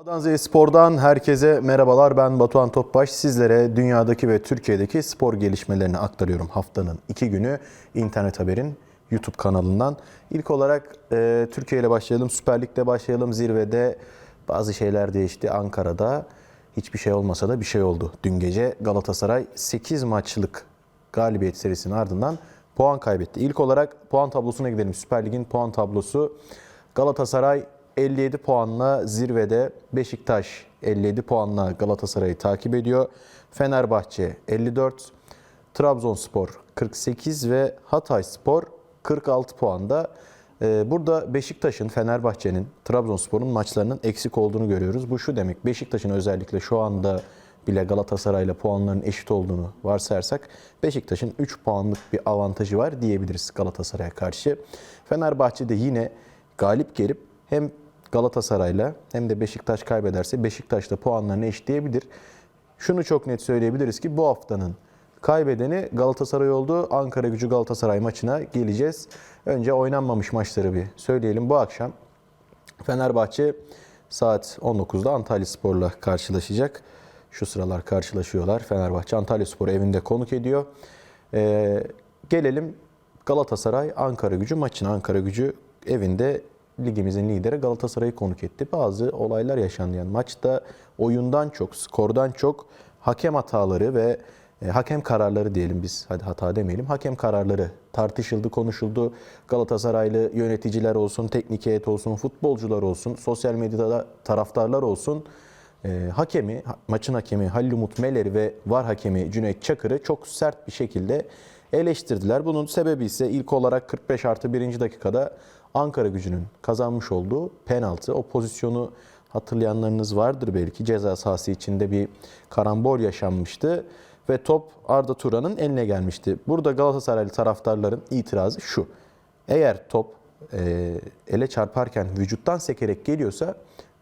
A'dan Z'ye Spor'dan herkese merhabalar. Ben Batuhan Topbaş. Sizlere dünyadaki ve Türkiye'deki spor gelişmelerini aktarıyorum haftanın iki günü internet haberin YouTube kanalından. İlk olarak e, Türkiye ile başlayalım. Süper Lig'de başlayalım. Zirvede bazı şeyler değişti. Ankara'da hiçbir şey olmasa da bir şey oldu. Dün gece Galatasaray 8 maçlık galibiyet serisinin ardından puan kaybetti. İlk olarak puan tablosuna gidelim. Süper Lig'in puan tablosu. Galatasaray 57 puanla zirvede. Beşiktaş 57 puanla Galatasaray'ı takip ediyor. Fenerbahçe 54, Trabzonspor 48 ve Hatayspor 46 puanda. Ee, Burada Beşiktaş'ın, Fenerbahçe'nin, Trabzonspor'un maçlarının eksik olduğunu görüyoruz. Bu şu demek, Beşiktaş'ın özellikle şu anda bile Galatasaray'la puanların eşit olduğunu varsayarsak Beşiktaş'ın 3 puanlık bir avantajı var diyebiliriz Galatasaray'a karşı. Fenerbahçe'de yine galip gelip hem Galatasaray'la hem de Beşiktaş kaybederse Beşiktaş da puanlarını eşitleyebilir. Şunu çok net söyleyebiliriz ki bu haftanın kaybedeni Galatasaray oldu. Ankara gücü Galatasaray maçına geleceğiz. Önce oynanmamış maçları bir söyleyelim. Bu akşam Fenerbahçe saat 19'da Antalya Spor'la karşılaşacak. Şu sıralar karşılaşıyorlar. Fenerbahçe Antalya Spor evinde konuk ediyor. Ee, gelelim Galatasaray Ankara gücü maçına. Ankara gücü evinde ligimizin lideri Galatasaray'ı konuk etti. Bazı olaylar yaşandı. Yani maçta oyundan çok, skordan çok hakem hataları ve e, hakem kararları diyelim biz. Hadi hata demeyelim. Hakem kararları tartışıldı, konuşuldu. Galatasaraylı yöneticiler olsun, teknik heyet olsun, futbolcular olsun, sosyal medyada taraftarlar olsun. E, hakemi, ha- maçın hakemi Halil Umut Meler ve VAR hakemi Cüneyt Çakır'ı çok sert bir şekilde eleştirdiler. Bunun sebebi ise ilk olarak 45 artı 1. dakikada Ankara gücünün kazanmış olduğu penaltı. O pozisyonu hatırlayanlarınız vardır belki. Ceza sahası içinde bir karambol yaşanmıştı ve top Arda Turan'ın eline gelmişti. Burada Galatasaraylı taraftarların itirazı şu. Eğer top e, ele çarparken vücuttan sekerek geliyorsa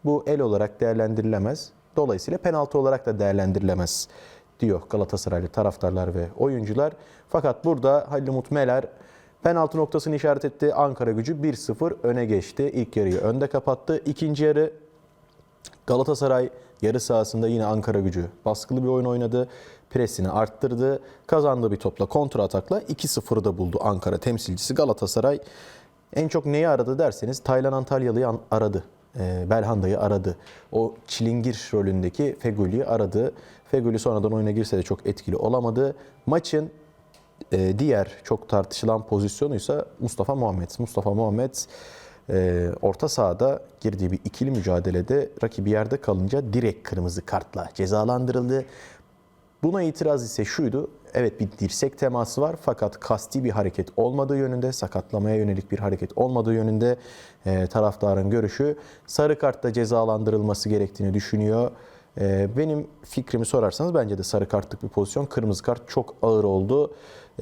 bu el olarak değerlendirilemez. Dolayısıyla penaltı olarak da değerlendirilemez diyor Galatasaraylı taraftarlar ve oyuncular. Fakat burada Halil Umut Meler penaltı noktasını işaret etti. Ankara gücü 1-0 öne geçti. İlk yarıyı önde kapattı. İkinci yarı Galatasaray yarı sahasında yine Ankara gücü baskılı bir oyun oynadı. Presini arttırdı. Kazandığı bir topla kontra atakla 2-0'ı da buldu Ankara temsilcisi Galatasaray. En çok neyi aradı derseniz Taylan Antalyalı'yı an- aradı. Ee, Belhanda'yı aradı. O çilingir rolündeki Fegüli'yi aradı. Fegüli sonradan oyuna girse de çok etkili olamadı. Maçın diğer çok tartışılan pozisyonuysa Mustafa Muhammed. Mustafa Muhammed e, orta sahada girdiği bir ikili mücadelede rakibi yerde kalınca direkt kırmızı kartla cezalandırıldı. Buna itiraz ise şuydu. Evet bir dirsek teması var fakat kasti bir hareket olmadığı yönünde, sakatlamaya yönelik bir hareket olmadığı yönünde e, taraftarın görüşü. Sarı kartla cezalandırılması gerektiğini düşünüyor. E, benim fikrimi sorarsanız bence de sarı kartlık bir pozisyon. Kırmızı kart çok ağır oldu.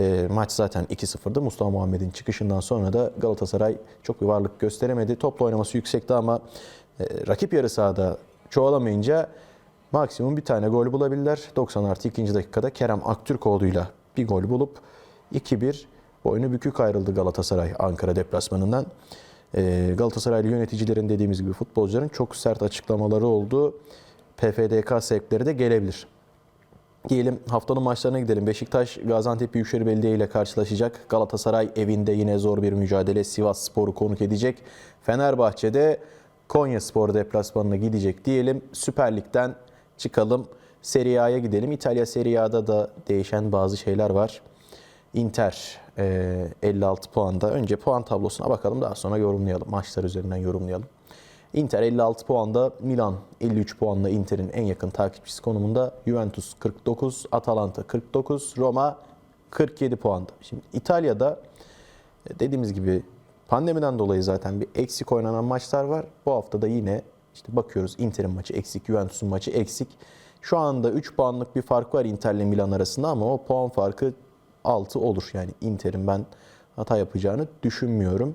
E, maç zaten 2-0'dı. Mustafa Muhammed'in çıkışından sonra da Galatasaray çok bir varlık gösteremedi. Topla oynaması yüksekti ama e, rakip yarı sahada çoğalamayınca maksimum bir tane gol bulabilirler. 90 artı 2. dakikada Kerem Aktürkoğlu'yla bir gol bulup 2-1 boynu bükük ayrıldı Galatasaray Ankara deplasmanından. Ee, Galatasaraylı yöneticilerin dediğimiz gibi futbolcuların çok sert açıklamaları oldu. PFDK sevkleri de gelebilir. Diyelim haftanın maçlarına gidelim. Beşiktaş Gaziantep Büyükşehir Belediye ile karşılaşacak. Galatasaray evinde yine zor bir mücadele. Sivas Spor'u konuk edecek. Fenerbahçe'de Konya Spor deplasmanına gidecek diyelim. Süper Lig'den çıkalım. Serie A'ya gidelim. İtalya Serie A'da da değişen bazı şeyler var. Inter e, 56 puanda. Önce puan tablosuna bakalım daha sonra yorumlayalım. Maçlar üzerinden yorumlayalım. Inter 56 puanda, Milan 53 puanla Inter'in en yakın takipçisi konumunda. Juventus 49, Atalanta 49, Roma 47 puanda. Şimdi İtalya'da e, dediğimiz gibi pandemiden dolayı zaten bir eksik oynanan maçlar var. Bu hafta da yine işte bakıyoruz Inter'in maçı eksik, Juventus'un maçı eksik. Şu anda 3 puanlık bir fark var Inter'le Milan arasında ama o puan farkı 6 olur. Yani Inter'in ben hata yapacağını düşünmüyorum.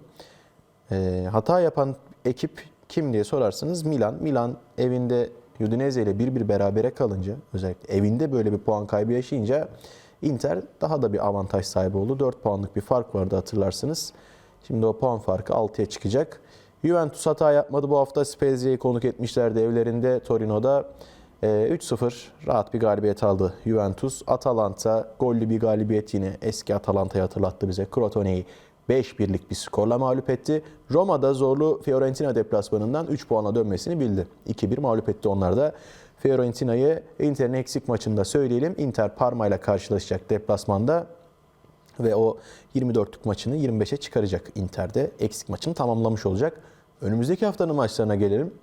E, hata yapan ekip kim diye sorarsanız Milan. Milan evinde Udinese ile bir bir berabere kalınca özellikle evinde böyle bir puan kaybı yaşayınca Inter daha da bir avantaj sahibi oldu. 4 puanlık bir fark vardı hatırlarsınız. Şimdi o puan farkı 6'ya çıkacak. Juventus hata yapmadı bu hafta. Spezia'yı konuk etmişlerdi evlerinde Torino'da. Ee, 3-0 rahat bir galibiyet aldı Juventus. Atalanta gollü bir galibiyet yine eski Atalanta'yı hatırlattı bize. Crotone'yi 5-1'lik bir skorla mağlup etti. Roma'da zorlu Fiorentina deplasmanından 3 puanla dönmesini bildi. 2-1 mağlup etti onlar da. Fiorentina'yı Inter'in eksik maçında söyleyelim. Inter Parma ile karşılaşacak deplasmanda ve o 24'lük maçını 25'e çıkaracak Inter'de. Eksik maçını tamamlamış olacak. Önümüzdeki haftanın maçlarına gelelim.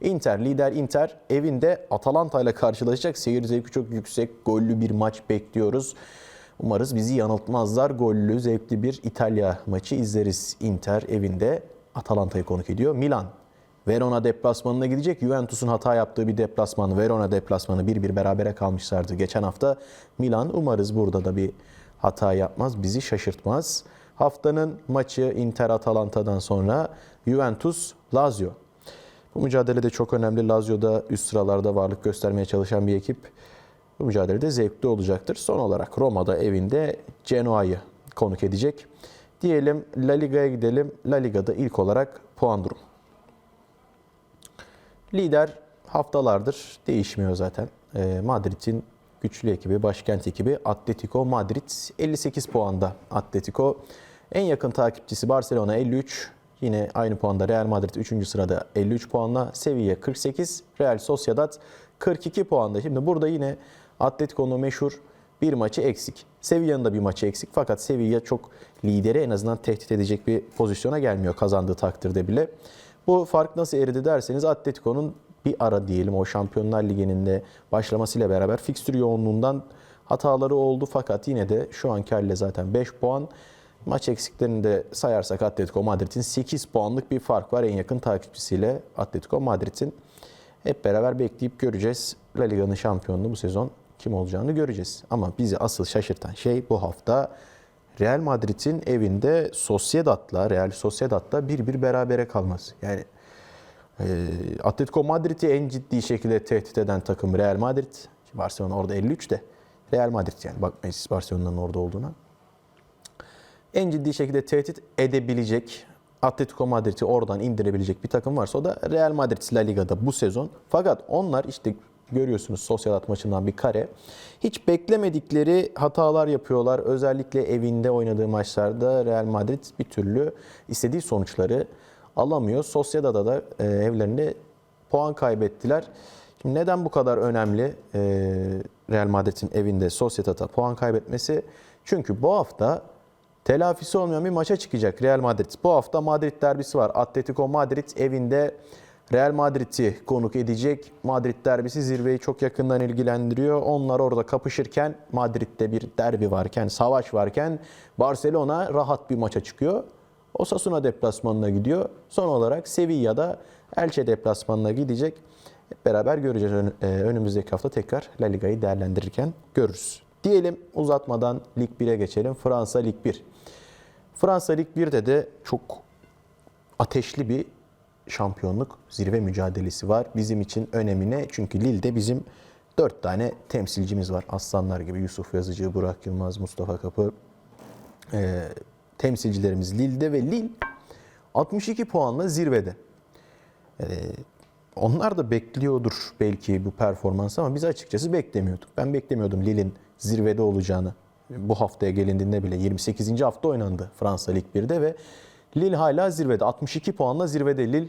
Inter, lider Inter evinde Atalanta ile karşılaşacak. Seyir zevki çok yüksek. Gollü bir maç bekliyoruz. Umarız bizi yanıltmazlar. Gollü, zevkli bir İtalya maçı izleriz. Inter evinde Atalanta'yı konuk ediyor. Milan, Verona deplasmanına gidecek. Juventus'un hata yaptığı bir deplasman, Verona deplasmanı 1-1 berabere kalmışlardı geçen hafta. Milan umarız burada da bir hata yapmaz, bizi şaşırtmaz. Haftanın maçı Inter Atalanta'dan sonra Juventus Lazio. Bu mücadele de çok önemli. Lazio'da üst sıralarda varlık göstermeye çalışan bir ekip. Bu mücadele de zevkli olacaktır. Son olarak Roma'da evinde Genoa'yı konuk edecek. Diyelim La Liga'ya gidelim. La Liga'da ilk olarak puan durum. Lider haftalardır değişmiyor zaten. Ee, Madrid'in güçlü ekibi, başkent ekibi Atletico Madrid 58 puanda Atletico. En yakın takipçisi Barcelona 53. Yine aynı puanda Real Madrid 3. sırada 53 puanla. Sevilla 48, Real Sociedad 42 puanda. Şimdi burada yine Atletico'nun meşhur bir maçı eksik. Sevilla'nın da bir maçı eksik fakat Sevilla çok lideri en azından tehdit edecek bir pozisyona gelmiyor kazandığı takdirde bile. Bu fark nasıl eridi derseniz Atletico'nun bir ara diyelim o Şampiyonlar Ligi'nin de başlamasıyla beraber fikstür yoğunluğundan hataları oldu fakat yine de şu anki haliyle zaten 5 puan. Maç eksiklerini de sayarsak Atletico Madrid'in 8 puanlık bir fark var en yakın takipçisiyle Atletico Madrid'in. Hep beraber bekleyip göreceğiz. La Liga'nın şampiyonluğu bu sezon kim olacağını göreceğiz. Ama bizi asıl şaşırtan şey bu hafta Real Madrid'in evinde Sociedad'la, Real Sociedad'la 1-1 berabere kalması. Yani e, Atletico Madrid'i en ciddi şekilde tehdit eden takım Real Madrid. Barcelona orada 53 de. Real Madrid yani bakmayın siz Barcelona'nın orada olduğuna. En ciddi şekilde tehdit edebilecek, Atletico Madrid'i oradan indirebilecek bir takım varsa o da Real Madrid La Liga'da bu sezon. Fakat onlar işte görüyorsunuz Sociedad maçından bir kare. Hiç beklemedikleri hatalar yapıyorlar. Özellikle evinde oynadığı maçlarda Real Madrid bir türlü istediği sonuçları alamıyor. Sociedad'da da e, evlerinde puan kaybettiler. Şimdi neden bu kadar önemli e, Real Madrid'in evinde Sociedad'a puan kaybetmesi? Çünkü bu hafta telafisi olmayan bir maça çıkacak Real Madrid. Bu hafta Madrid derbisi var. Atletico Madrid evinde Real Madrid'i konuk edecek. Madrid derbisi zirveyi çok yakından ilgilendiriyor. Onlar orada kapışırken Madrid'de bir derbi varken, savaş varken Barcelona rahat bir maça çıkıyor. Osasuna deplasmanına gidiyor. Son olarak Sevilla'da Elche deplasmanına gidecek. Hep beraber göreceğiz e, önümüzdeki hafta tekrar La Liga'yı değerlendirirken görürüz. Diyelim uzatmadan Lig 1'e geçelim. Fransa Lig 1. Fransa Lig 1'de de çok ateşli bir şampiyonluk zirve mücadelesi var. Bizim için önemine çünkü Lille'de bizim 4 tane temsilcimiz var. Aslanlar gibi Yusuf Yazıcı, Burak Yılmaz, Mustafa Kapı. Ee, temsilcilerimiz Lille'de ve Lille 62 puanla zirvede. Ee, onlar da bekliyordur belki bu performans ama biz açıkçası beklemiyorduk. Ben beklemiyordum Lille'in zirvede olacağını. Bu haftaya gelindiğinde bile 28. hafta oynandı Fransa Lig 1'de ve Lille hala zirvede. 62 puanla zirvede Lille.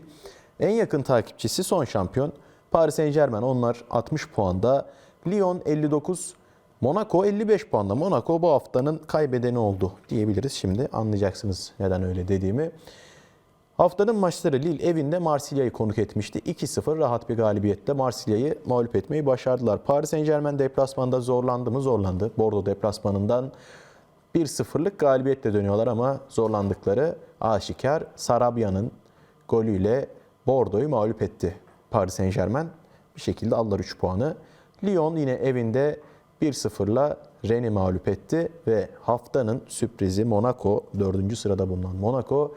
En yakın takipçisi son şampiyon Paris Saint Germain. Onlar 60 puanda. Lyon 59, Monaco 55 puanda. Monaco bu haftanın kaybedeni oldu diyebiliriz. Şimdi anlayacaksınız neden öyle dediğimi. Haftanın maçları Lille evinde Marsilya'yı konuk etmişti. 2-0 rahat bir galibiyetle Marsilya'yı mağlup etmeyi başardılar. Paris Saint Germain deplasmanda zorlandı mı? Zorlandı. Bordeaux deplasmanından 1-0'lık galibiyetle dönüyorlar ama zorlandıkları aşikar. Sarabya'nın golüyle Bordeaux'u mağlup etti Paris Saint Germain. Bir şekilde aldılar 3 puanı. Lyon yine evinde 1-0'la Rennes'i mağlup etti ve haftanın sürprizi Monaco, 4. sırada bulunan Monaco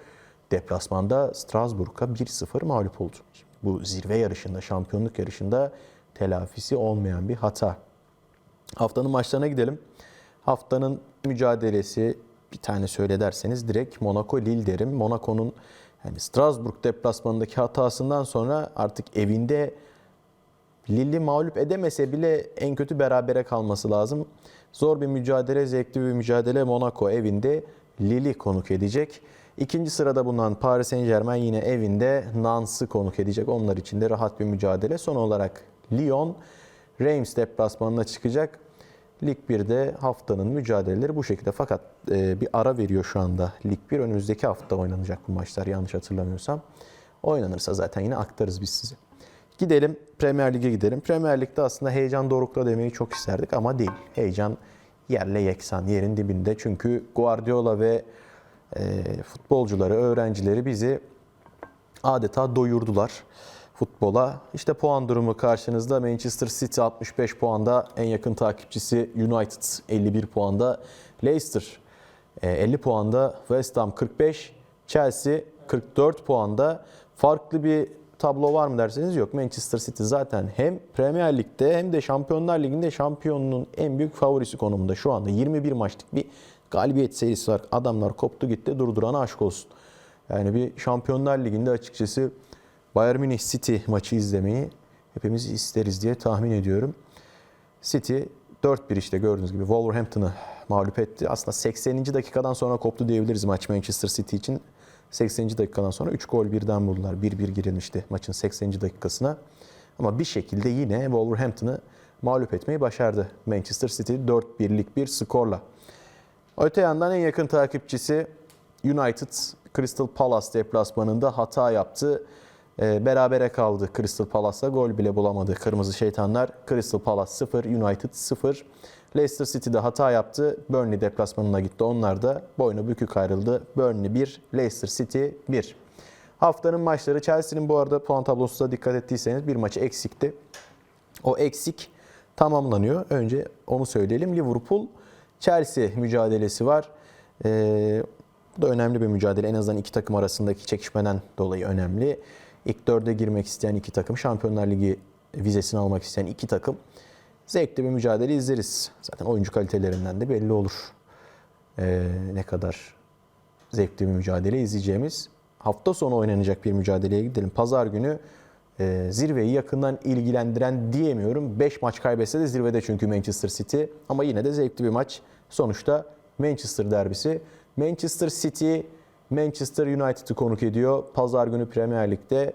deplasmanda Strasbourg'a 1-0 mağlup oldu. Bu zirve yarışında, şampiyonluk yarışında telafisi olmayan bir hata. Haftanın maçlarına gidelim. Haftanın mücadelesi bir tane söyle derseniz direkt Monaco Lille derim. Monaco'nun Yani Strasbourg deplasmanındaki hatasından sonra artık evinde Lille mağlup edemese bile en kötü berabere kalması lazım. Zor bir mücadele, zevkli bir mücadele. Monaco evinde Lille'i konuk edecek. İkinci sırada bulunan Paris Saint Germain yine evinde Nance'ı konuk edecek. Onlar için de rahat bir mücadele. Son olarak Lyon, Reims deplasmanına çıkacak. Lig 1'de haftanın mücadeleleri bu şekilde. Fakat e, bir ara veriyor şu anda Lig 1. Önümüzdeki hafta oynanacak bu maçlar yanlış hatırlamıyorsam. Oynanırsa zaten yine aktarız biz size. Gidelim Premier Lig'e gidelim. Premier Lig'de aslında heyecan dorukla demeyi çok isterdik ama değil. Heyecan yerle yeksan, yerin dibinde. Çünkü Guardiola ve e, futbolcuları, öğrencileri bizi adeta doyurdular futbola. İşte puan durumu karşınızda Manchester City 65 puanda, en yakın takipçisi United 51 puanda, Leicester e, 50 puanda, West Ham 45, Chelsea 44 puanda. Farklı bir tablo var mı derseniz yok. Manchester City zaten hem Premier Lig'de hem de Şampiyonlar Ligi'nde şampiyonluğun en büyük favorisi konumunda. Şu anda 21 maçlık bir galibiyet serisi var. Adamlar koptu gitti durdurana aşk olsun. Yani bir Şampiyonlar Ligi'nde açıkçası Bayern Münih City maçı izlemeyi hepimiz isteriz diye tahmin ediyorum. City 4-1 işte gördüğünüz gibi Wolverhampton'ı mağlup etti. Aslında 80. dakikadan sonra koptu diyebiliriz maç Manchester City için. 80. dakikadan sonra 3 gol birden buldular. 1-1 girilmişti maçın 80. dakikasına. Ama bir şekilde yine Wolverhampton'ı mağlup etmeyi başardı Manchester City 4-1'lik bir skorla. Öte yandan en yakın takipçisi United Crystal Palace deplasmanında hata yaptı. E, berabere kaldı Crystal Palace'la. Gol bile bulamadı Kırmızı Şeytanlar. Crystal Palace 0, United 0. Leicester City'de hata yaptı. Burnley deplasmanına gitti. Onlar da boynu bükük ayrıldı. Burnley 1, Leicester City 1. Haftanın maçları Chelsea'nin bu arada puan tablosuna dikkat ettiyseniz bir maçı eksikti. O eksik tamamlanıyor. Önce onu söyleyelim. Liverpool Chelsea mücadelesi var. Ee, bu da önemli bir mücadele. En azından iki takım arasındaki çekişmeden dolayı önemli. İlk dörde girmek isteyen iki takım, Şampiyonlar Ligi vizesini almak isteyen iki takım. Zevkli bir mücadele izleriz. Zaten oyuncu kalitelerinden de belli olur. Ee, ne kadar zevkli bir mücadele izleyeceğimiz. Hafta sonu oynanacak bir mücadeleye gidelim. Pazar günü e, zirveyi yakından ilgilendiren diyemiyorum. 5 maç kaybetse de zirvede çünkü Manchester City. Ama yine de zevkli bir maç. Sonuçta Manchester derbisi. Manchester City Manchester United'ı konuk ediyor. Pazar günü Premier Lig'de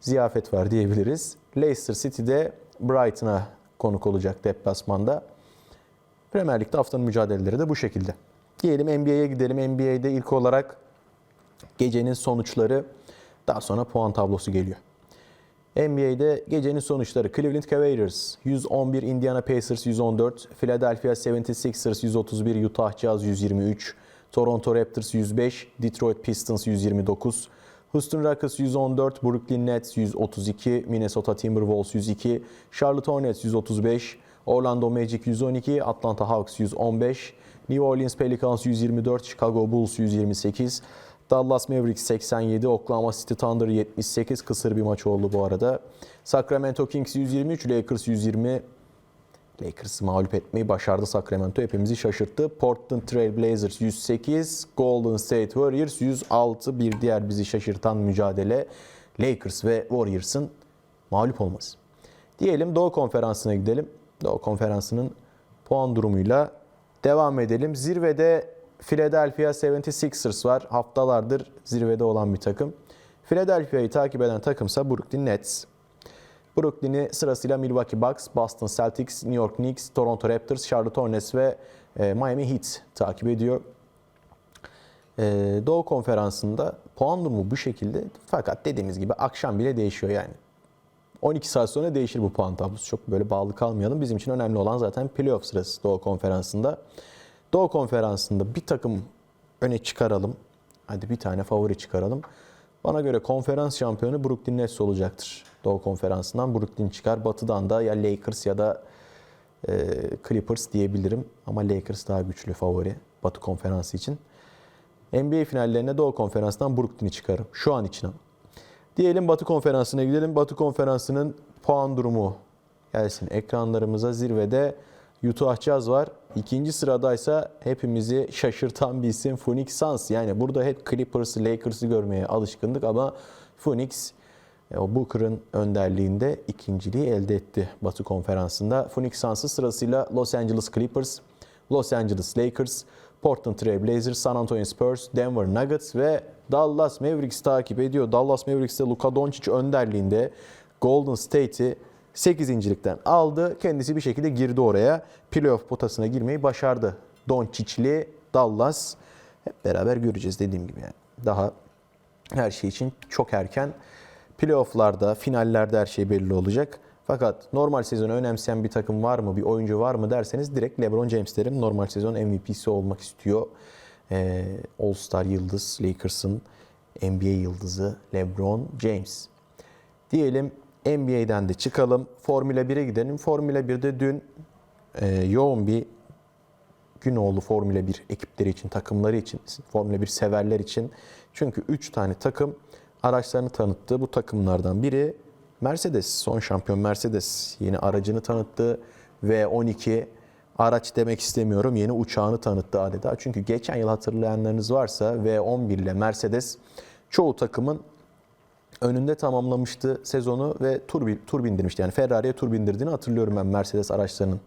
ziyafet var diyebiliriz. Leicester City'de Brighton'a konuk olacak deplasmanda. Premier Lig'de haftanın mücadeleleri de bu şekilde. Diyelim NBA'ye gidelim. NBA'de ilk olarak gecenin sonuçları daha sonra puan tablosu geliyor. NBA'de gecenin sonuçları Cleveland Cavaliers 111, Indiana Pacers 114, Philadelphia 76ers 131, Utah Jazz 123, Toronto Raptors 105, Detroit Pistons 129, Houston Rockets 114, Brooklyn Nets 132, Minnesota Timberwolves 102, Charlotte Hornets 135, Orlando Magic 112, Atlanta Hawks 115, New Orleans Pelicans 124, Chicago Bulls 128, Dallas Mavericks 87, Oklahoma City Thunder 78. Kısır bir maç oldu bu arada. Sacramento Kings 123, Lakers 120. Lakers'ı mağlup etmeyi başardı Sacramento. Hepimizi şaşırttı. Portland Trail Blazers 108, Golden State Warriors 106. Bir diğer bizi şaşırtan mücadele Lakers ve Warriors'ın mağlup olması. Diyelim Doğu Konferansı'na gidelim. Doğu Konferansı'nın puan durumuyla devam edelim. Zirvede Philadelphia 76ers var. Haftalardır zirvede olan bir takım. Philadelphia'yı takip eden takımsa Brooklyn Nets. Brooklyn'i sırasıyla Milwaukee Bucks, Boston Celtics, New York Knicks, Toronto Raptors, Charlotte Hornets ve e, Miami Heat takip ediyor. E, Doğu Konferansı'nda puan durumu bu şekilde. Fakat dediğimiz gibi akşam bile değişiyor yani. 12 saat sonra değişir bu puan tablosu. Çok böyle bağlı kalmayalım. Bizim için önemli olan zaten playoff sırası Doğu Konferansı'nda. Doğu Konferansı'nda bir takım öne çıkaralım. Hadi bir tane favori çıkaralım. Bana göre konferans şampiyonu Brooklyn Nets olacaktır. Doğu Konferansı'ndan Brooklyn çıkar. Batı'dan da ya Lakers ya da e, Clippers diyebilirim. Ama Lakers daha güçlü favori Batı Konferansı için. NBA finallerine Doğu Konferansı'ndan Brooklyn'i çıkarım. Şu an için. Diyelim Batı Konferansı'na gidelim. Batı Konferansı'nın puan durumu gelsin ekranlarımıza. Zirvede Utah Jazz var. İkinci sıradaysa hepimizi şaşırtan bir isim Phoenix Suns. Yani burada hep Clippers'ı, Lakers'ı görmeye alışkındık ama Phoenix o Booker'ın önderliğinde ikinciliği elde etti Batı Konferansı'nda. Phoenix Suns'ı sırasıyla Los Angeles Clippers, Los Angeles Lakers, Portland Trail Blazers, San Antonio Spurs, Denver Nuggets ve Dallas Mavericks takip ediyor. Dallas Mavericks'te Luka Doncic önderliğinde Golden State'i 8.likten aldı. Kendisi bir şekilde girdi oraya. Playoff potasına girmeyi başardı. Doncic'li Dallas. Hep beraber göreceğiz dediğim gibi yani. Daha her şey için çok erken. Playoff'larda, finallerde her şey belli olacak. Fakat normal sezonu önemseyen bir takım var mı, bir oyuncu var mı derseniz direkt LeBron James derim. Normal sezon MVP'si olmak istiyor. Ee, All-Star yıldız, Lakers'ın NBA yıldızı LeBron James. Diyelim NBA'den de çıkalım. Formula 1'e gidelim. Formula 1'de dün e, yoğun bir gün oldu Formula 1 ekipleri için, takımları için, Formula 1 severler için. Çünkü 3 tane takım araçlarını tanıttı. Bu takımlardan biri Mercedes, son şampiyon Mercedes yeni aracını tanıttı ve 12 araç demek istemiyorum yeni uçağını tanıttı adeta. Çünkü geçen yıl hatırlayanlarınız varsa V11 ile Mercedes çoğu takımın önünde tamamlamıştı sezonu ve tur, tur bindirmişti. Yani Ferrari'ye tur bindirdiğini hatırlıyorum ben Mercedes araçlarının.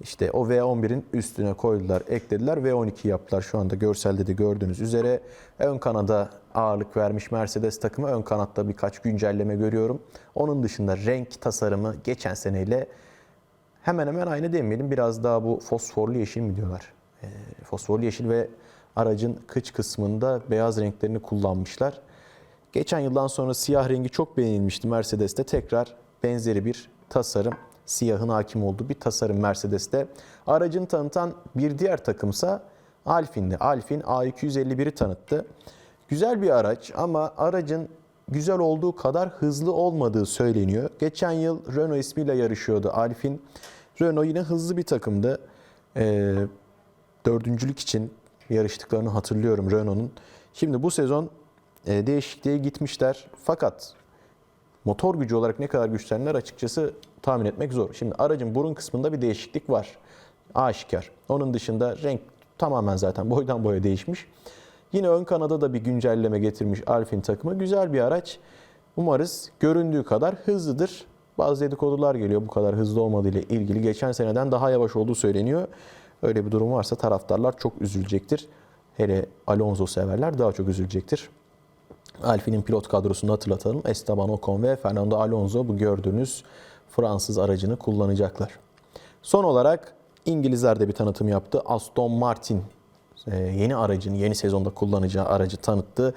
İşte o V11'in üstüne koydular, eklediler. V12 yaptılar şu anda görselde de gördüğünüz üzere. Ön kanada ağırlık vermiş Mercedes takımı. Ön kanatta birkaç güncelleme görüyorum. Onun dışında renk tasarımı geçen seneyle hemen hemen aynı demeyelim. Biraz daha bu fosforlu yeşil mi diyorlar? Ee, fosforlu yeşil ve aracın kıç kısmında beyaz renklerini kullanmışlar. Geçen yıldan sonra siyah rengi çok beğenilmişti Mercedes'te. Tekrar benzeri bir tasarım, siyahın hakim olduğu bir tasarım Mercedes'te. Aracını tanıtan bir diğer takımsa Alfine'di. Alfine A251'i tanıttı. Güzel bir araç ama aracın güzel olduğu kadar hızlı olmadığı söyleniyor. Geçen yıl Renault ismiyle yarışıyordu Alfine. Renault yine hızlı bir takımdı. Ee, dördüncülük için yarıştıklarını hatırlıyorum Renault'un. Şimdi bu sezon e, değişikliğe gitmişler. Fakat motor gücü olarak ne kadar güçlendiler açıkçası tahmin etmek zor. Şimdi aracın burun kısmında bir değişiklik var. Aşikar. Onun dışında renk tamamen zaten boydan boya değişmiş. Yine ön kanada da bir güncelleme getirmiş Alfin takımı. Güzel bir araç. Umarız göründüğü kadar hızlıdır. Bazı dedikodular geliyor bu kadar hızlı olmadığı ile ilgili. Geçen seneden daha yavaş olduğu söyleniyor. Öyle bir durum varsa taraftarlar çok üzülecektir. Hele Alonso severler daha çok üzülecektir. Alfine'in pilot kadrosunu hatırlatalım. Esteban Ocon ve Fernando Alonso bu gördüğünüz Fransız aracını kullanacaklar. Son olarak İngilizler de bir tanıtım yaptı. Aston Martin e, yeni aracını, yeni sezonda kullanacağı aracı tanıttı.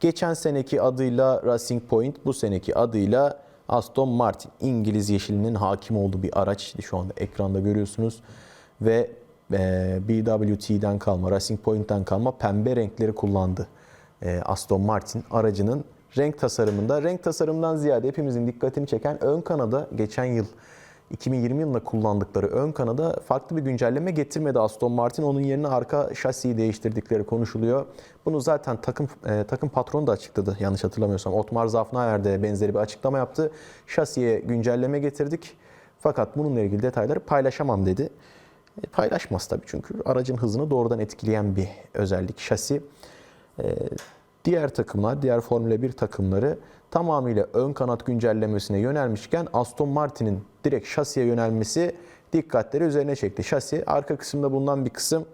Geçen seneki adıyla Racing Point, bu seneki adıyla Aston Martin. İngiliz yeşilinin hakim olduğu bir araç. Şu anda ekranda görüyorsunuz. Ve e, BWT'den kalma, Racing Point'ten kalma pembe renkleri kullandı. E, Aston Martin aracının renk tasarımında. Renk tasarımından ziyade hepimizin dikkatini çeken ön kanada geçen yıl 2020 yılında kullandıkları ön kanada farklı bir güncelleme getirmedi Aston Martin. Onun yerine arka şasiyi değiştirdikleri konuşuluyor. Bunu zaten takım e, takım patronu da açıkladı yanlış hatırlamıyorsam. Otmar Zafnaer de benzeri bir açıklama yaptı. Şasiye güncelleme getirdik. Fakat bununla ilgili detayları paylaşamam dedi. E, paylaşmaz tabii çünkü aracın hızını doğrudan etkileyen bir özellik şasi. E, diğer takımlar, diğer Formula 1 takımları tamamıyla ön kanat güncellemesine yönelmişken Aston Martin'in direkt şasiye yönelmesi dikkatleri üzerine çekti. Şasi arka kısımda bulunan bir kısım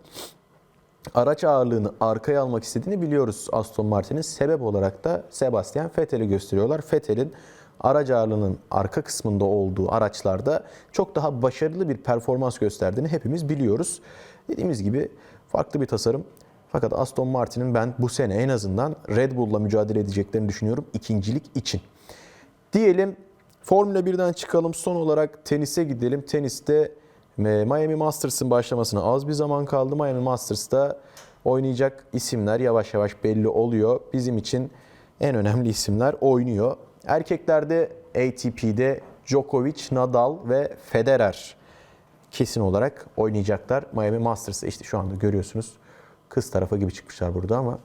araç ağırlığını arkaya almak istediğini biliyoruz Aston Martin'in. Sebep olarak da Sebastian Vettel'i gösteriyorlar. Vettel'in araç ağırlığının arka kısmında olduğu araçlarda çok daha başarılı bir performans gösterdiğini hepimiz biliyoruz. Dediğimiz gibi farklı bir tasarım. Fakat Aston Martin'in ben bu sene en azından Red Bull'la mücadele edeceklerini düşünüyorum ikincilik için. Diyelim Formula 1'den çıkalım son olarak tenise gidelim. Teniste e, Miami Masters'ın başlamasına az bir zaman kaldı. Miami Masters'ta oynayacak isimler yavaş yavaş belli oluyor. Bizim için en önemli isimler oynuyor. Erkeklerde ATP'de Djokovic, Nadal ve Federer kesin olarak oynayacaklar. Miami Masters'ta işte şu anda görüyorsunuz kız tarafa gibi çıkmışlar burada ama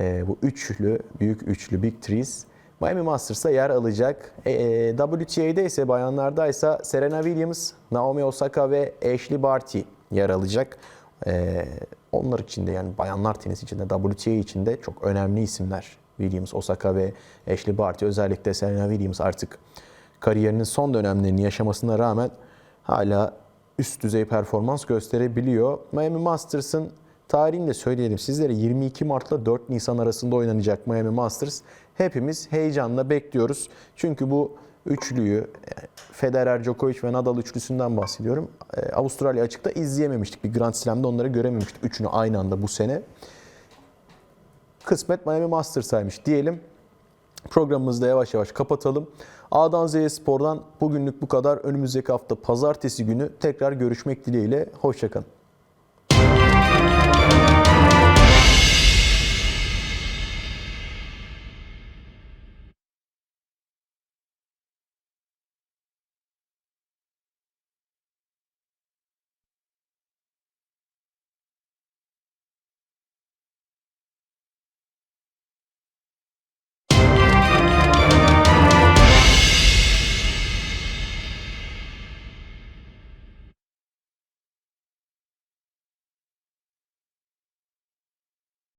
e, bu üçlü, büyük üçlü Big Threes Miami Masters'ta yer alacak. E, e, WTA'de ise bayanlarda ise Serena Williams, Naomi Osaka ve Ashley Barty yer alacak. Ee, onlar için de yani bayanlar tenisi için de WTA için de çok önemli isimler. Williams, Osaka ve Ashley Barty özellikle Serena Williams artık kariyerinin son dönemlerini yaşamasına rağmen hala üst düzey performans gösterebiliyor. Miami Masters'ın tarihini de söyleyelim sizlere 22 Mart'la 4 Nisan arasında oynanacak Miami Masters. Hepimiz heyecanla bekliyoruz. Çünkü bu üçlüyü e, Federer, Djokovic ve Nadal üçlüsünden bahsediyorum. E, Avustralya açıkta izleyememiştik. Bir Grand Slam'da onları görememiştik. Üçünü aynı anda bu sene. Kısmet Miami Masters'aymış diyelim. Programımızı da yavaş yavaş kapatalım. A'dan Z'ye Spor'dan bugünlük bu kadar. Önümüzdeki hafta pazartesi günü tekrar görüşmek dileğiyle. Hoşçakalın.